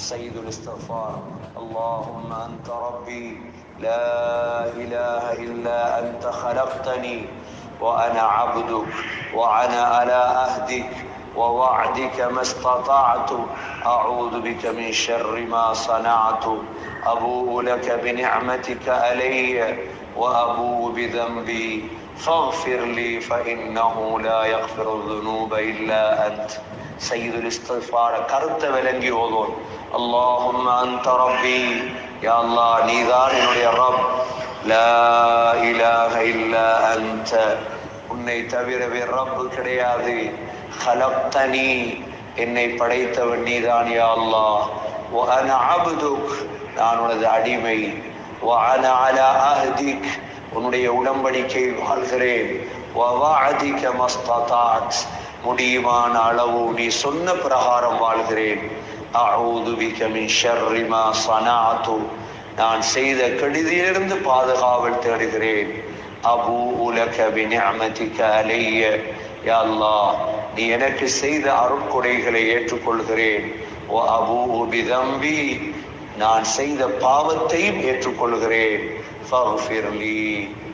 سيد الاستغفار. اللهم أنت ربي لا إله إلا أنت خلقتني وأنا عبدك وأنا على أهدك. ووعدك ما استطعت أعوذ بك من شر ما صنعت أبوء لك بنعمتك علي وأبوء بذنبي فاغفر لي فإنه لا يغفر الذنوب إلا أنت سيد الاستغفار கருத்தை விளங்கி ஓதுவோம் اللهم أنت ربي يا الله நீதான் என்னுடைய ரப் لا إله إلا أنت உன்னை தவிர வேறு ரப்பு கிடையாது என்னை படைத்தவன் நீதான் யா அல்லா ஒ அன அபுதுக் நான் உனது அடிமை. ஒ அன அல அஹ்திக் உன்னுடைய உடம்படிக்கை வாழ்கிறேன். அதிக மஸ்தாத் முடியுமான அளவு நீ சொன்ன பிரகாரம் வாழ்கிறேன். அவுது பிக ஷர்ரிமா சனாத்து நான் செய்த கெடுதியிலிருந்து பாதுகாவல் தேடுகிறேன். அபு உலகவின் அமைதிக்க அலைய. யாழ்லா நீ எனக்கு செய்த அருட்கொடைகளை ஏற்றுக்கொள்கிறேன். ஓ அபு உபிதம்பி நான் செய்த பாவத்தையும் ஏற்றுக்கொள்கிறேன்.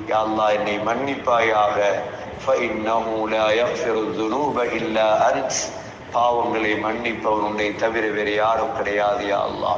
யாழ்லா என்னை மன்னிப்பாயாக. பாவங்களை மன்னிப்பவன் உன்னை தவிர வேறு யாரும் கிடையாது யாழ்லா